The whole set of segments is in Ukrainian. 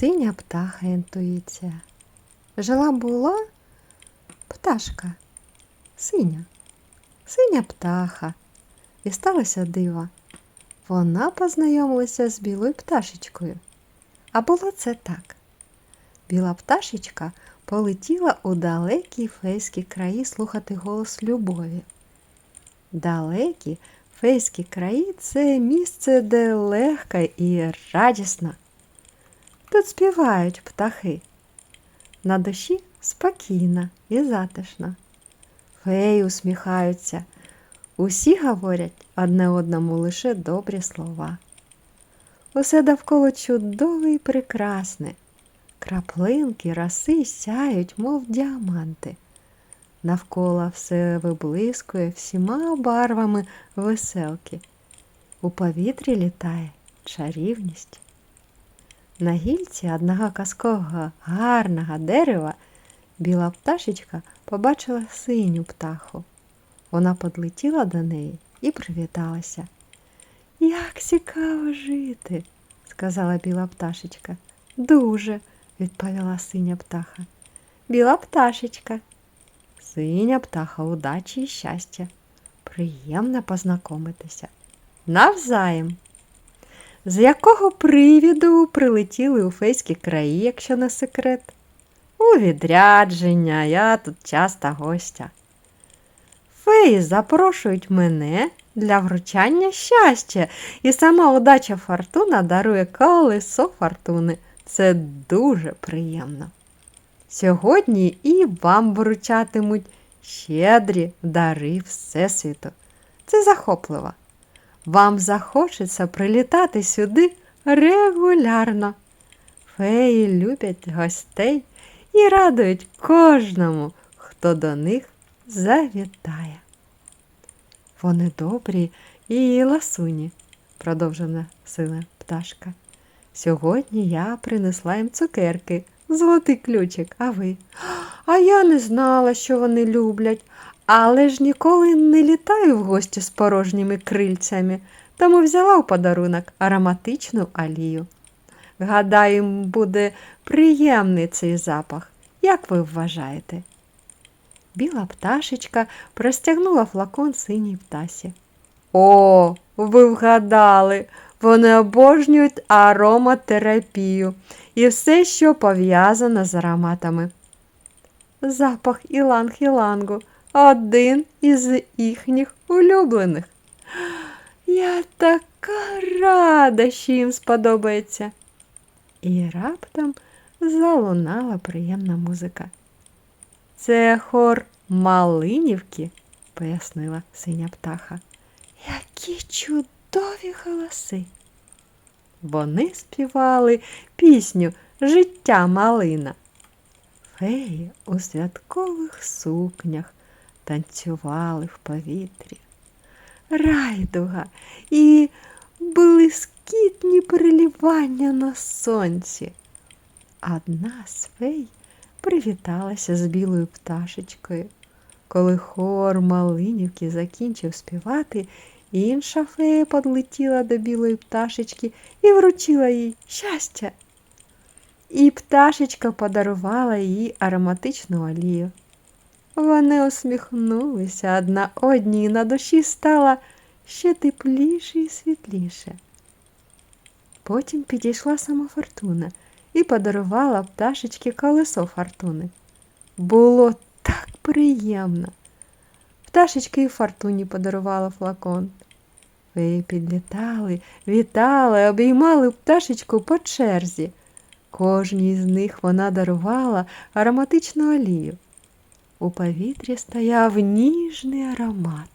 Синя птаха інтуїція. Жила була пташка, синя, синя птаха. І сталося диво. Вона познайомилася з білою пташечкою. А було це так. Біла пташечка полетіла у далекі фейські краї слухати голос любові. Далекі фейські краї це місце, де легко і радісно. Тут співають птахи. На душі спокійно і затишно. Феї усміхаються. Усі говорять одне одному лише добрі слова. Усе довкола чудове і прекрасне. Краплинки роси сяють, мов діаманти. Навколо все виблискує всіма барвами веселки. У повітрі літає чарівність. На гільці одного казкового гарного дерева біла пташечка побачила синю птаху. Вона подлетіла до неї і привіталася. Як цікаво жити, сказала біла пташечка. Дуже, відповіла синя птаха. Біла пташечка. Синя птаха удачі і щастя. Приємно познайомитися. Навзаєм. З якого привіду прилетіли у фейські краї, якщо не секрет? У відрядження, я тут часто гостя. Феї запрошують мене для вручання щастя, і сама удача фортуна дарує колесо фортуни. Це дуже приємно. Сьогодні і вам вручатимуть щедрі дари Всесвіту. Це захопливо. Вам захочеться прилітати сюди регулярно. Феї люблять гостей і радують кожному, хто до них завітає. Вони добрі і ласуні, продовжена сина пташка. Сьогодні я принесла їм цукерки, золотий ключик, а ви? А я не знала, що вони люблять, але ж ніколи не літаю в гості з порожніми крильцями, тому взяла у подарунок ароматичну алію. Гадаю, буде приємний цей запах. Як ви вважаєте? Біла пташечка простягнула флакон синій птасі. О, ви вгадали! Вони обожнюють ароматерапію і все, що пов'язано з ароматами. Запах іланг-ілангу один із їхніх улюблених. Я така рада, що їм сподобається. І раптом залунала приємна музика. Це хор Малинівки, пояснила синя птаха. Які чудові голоси. Вони співали пісню Життя малина. Феї у святкових сукнях танцювали в повітрі. Райдуга і блискітні перелівання на сонці. Одна з фей привіталася з білою пташечкою. Коли хор Малинівки закінчив співати, інша фея подлетіла до білої пташечки і вручила їй щастя. І пташечка подарувала їй ароматичну олію. Вони усміхнулися одна одній, і на душі стало ще тепліше і світліше. Потім підійшла сама фортуна і подарувала пташечки колесо фортуни. Було так приємно. Пташечки і фортуні подарувала флакон. Ви підлітали, вітали, обіймали пташечку по черзі. Кожній з них вона дарувала ароматичну олію. У повітрі стояв ніжний аромат.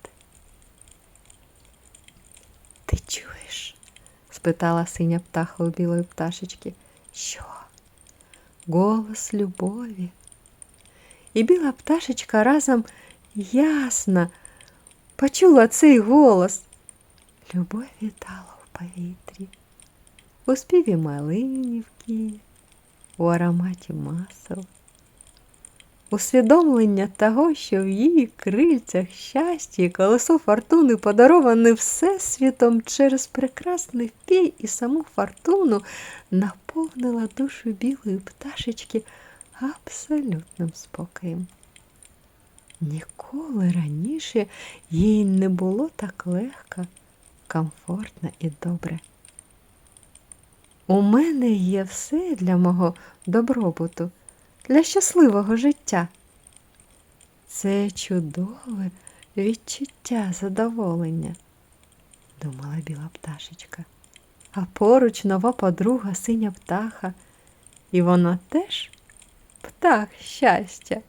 Ти чуєш? спитала синя птаха у білої пташечки. Що? Голос любові. І біла пташечка разом ясно почула цей голос. Любов вітала в повітрі, у співі малинівки, у ароматі масел. Усвідомлення того, що в її крильцях щастя і колесо фортуни подароване всесвітом через прекрасний фій і саму фортуну, наповнила душу білої пташечки абсолютним спокоєм. Ніколи раніше їй не було так легко, комфортно і добре. У мене є все для мого добробуту, для щасливого життя. Це чудове відчуття задоволення, думала біла пташечка. А поруч нова подруга синя птаха, і вона теж птах щастя.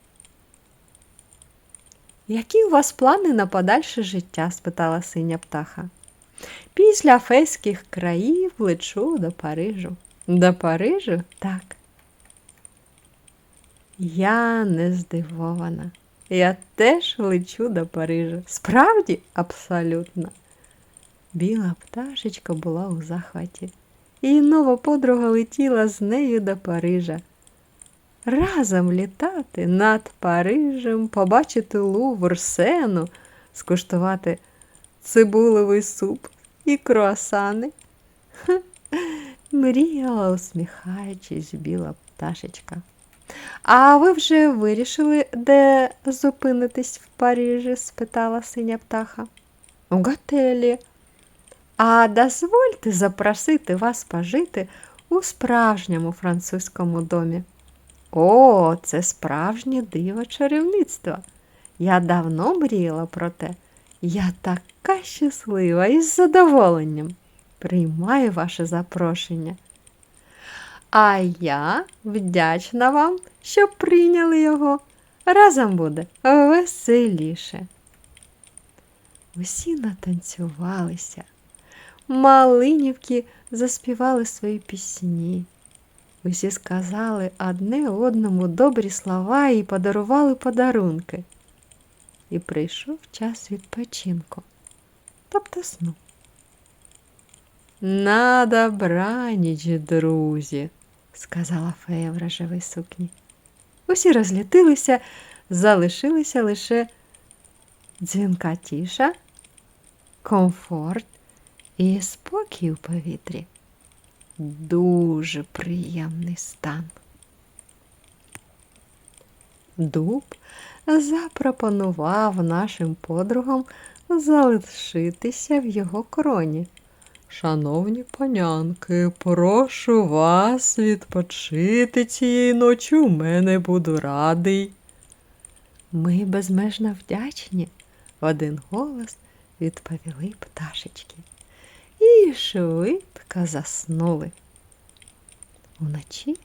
Які у вас плани на подальше життя? спитала синя птаха. Після фейських країв лечу до Парижу. До Парижу? Так. Я не здивована. Я теж лечу до Парижу. Справді, абсолютно. Біла пташечка була у захваті. Її нова подруга летіла з нею до Парижа. Разом літати над Парижем, побачити Лувр, сену, скуштувати цибулевий суп і круасани. Ха, мріяла, усміхаючись, біла пташечка. А ви вже вирішили, де зупинитись в Парижі? спитала синя птаха. У готелі. А дозвольте запросити вас пожити у справжньому французькому домі. О, це справжнє диво чарівництва. Я давно мріяла про те. Я така щаслива і з задоволенням приймаю ваше запрошення. А я вдячна вам, що прийняли його. Разом буде веселіше. Усі натанцювалися, малинівки заспівали свої пісні. Усі сказали одне одному добрі слова і подарували подарунки. І прийшов час відпочинку, тобто сну. На добраніч, друзі, сказала фея в рожевій сукні. Усі розлітилися, залишилися лише дзвінка тіша, комфорт і спокій у повітрі. Дуже приємний стан. Дуб запропонував нашим подругам залишитися в його короні. Шановні панянки, прошу вас відпочити цієї ночі, у мене буду радий. Ми безмежно вдячні, в один голос відповіли пташечки і швидко заснули. Уночі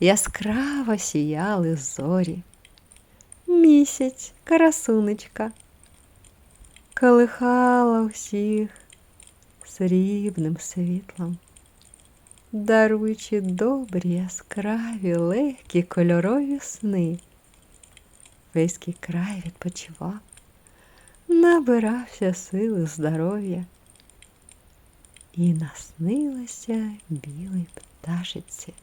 яскраво сіяли зорі. Місяць, красунечка, колихала всіх срібним світлом, даруючи добрі, яскраві, легкі кольорові сни. Веський край відпочивав, набирався сили здоров'я і наснилася білій пташиці.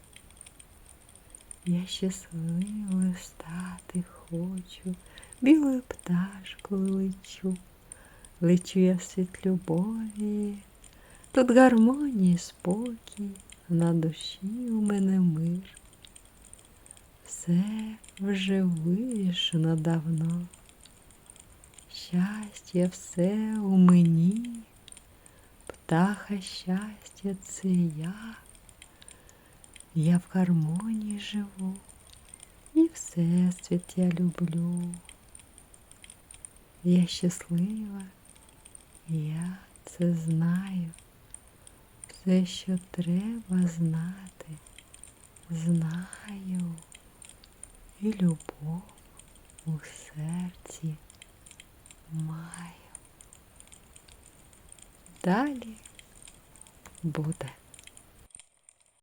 Я щасливою стати хочу, білою пташкою лечу, лечу я світ любові, тут гармонія, і спокій, на душі у мене мир. Все вже вирішено давно. Щастя все у мені, птаха щастя це я. Я в гармонії живу і всесвіт я люблю. Я щаслива, я це знаю. Все, що треба знати, знаю і любов у серці маю. Далі буде.